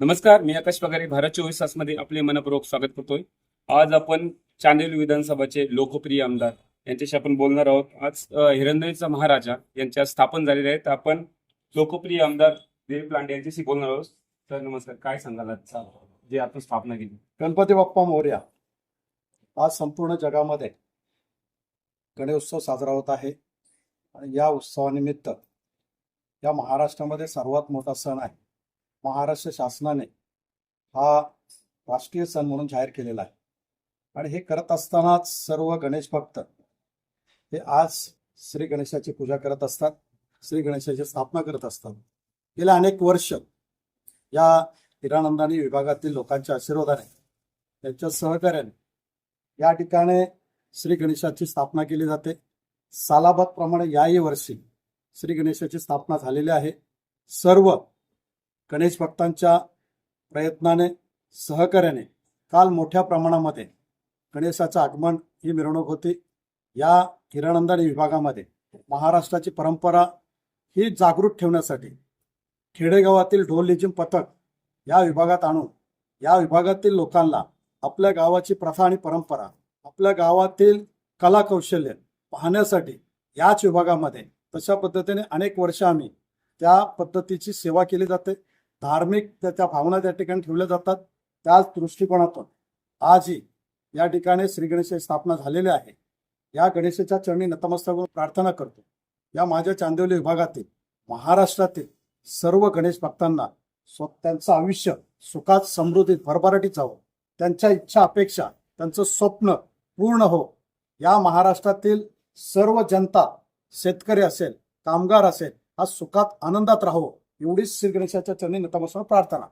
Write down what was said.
नमस्कार मी आकाश पगारे भारत चोवीसमध्ये आपले मनपूर्वक स्वागत करतोय. आज आपण चांदेल विधानसभाचे लोकप्रिय आमदार यांच्याशी आपण बोलणार आहोत. आज हिरंदळीचा महाराजा यांच्या स्थापन झालेले आहेत. आपण लोकप्रिय आमदार देव लांडे यांच्याशी बोलणार आहोत. तर नमस्कार. काय सांगाल आजचा जे आपण स्थापना केली? गणपती बाप्पा मोर्या. आज संपूर्ण जगामध्ये गणेशोत्सव साजरा होत आहे. आणि या उत्सवानिमित्त या महाराष्ट्रामध्ये सर्वात मोठा सण आहे. महाराष्ट्र शासनाने हा राष्ट्रीय सण म्हणून जाहीर केलेला आहे. आणि हे करत असतानाच सर्व गणेश भक्त हे आज श्री गणेशाची पूजा करत असतात श्री गणेशाची स्थापना करत असतात. गेल्या अनेक वर्ष या हिरानंदानी विभागातील लोकांच्या आशीर्वादाने त्यांच्या सहकार्याने या ठिकाणी श्री गणेशाची स्थापना केली जाते. सालाबाद प्रमाणे याही वर्षी श्री गणेशाची स्थापना झालेली आहे. सर्व गणेश भक्तांच्या प्रयत्नाने सहकार्याने काल मोठ्या प्रमाणामध्ये गणेशाचं आगमन ही मिरवणूक होती. या हिरानंदानी विभागामध्ये महाराष्ट्राची परंपरा ही जागृत ठेवण्यासाठी खेडेगावातील ढोल लेझिम पथक या विभागात आणून या विभागातील लोकांना आपल्या गावाची प्रथा आणि परंपरा आपल्या गावातील कला कौशल्य पाहण्यासाठी याच विभागामध्ये तशा पद्धतीने अनेक वर्ष आम्ही त्या पद्धतीची सेवा केली जाते. धार्मिक त्याच्या भावना त्या ठिकाणी ठेवल्या जातात त्याच दृष्टिकोनातून. आजही या ठिकाणी श्री गणेशाची स्थापना झालेली आहे. या गणेशाच्या चरणी नतमस्तक प्रार्थना करतो. या माझ्या चांदिवली विभागातील महाराष्ट्रातील सर्व गणेश भक्तांना स्व त्यांचं आयुष्य सुखात समृद्धीत भरभराटीत जावं. त्यांच्या इच्छा अपेक्षा त्यांचं स्वप्न पूर्ण हो. या महाराष्ट्रातील सर्व जनता शेतकरी असेल कामगार असेल हा सुखात आनंदात राहो. एवढीच श्रीगणेशाच्या चरणी नतमस्तक प्रार्थना.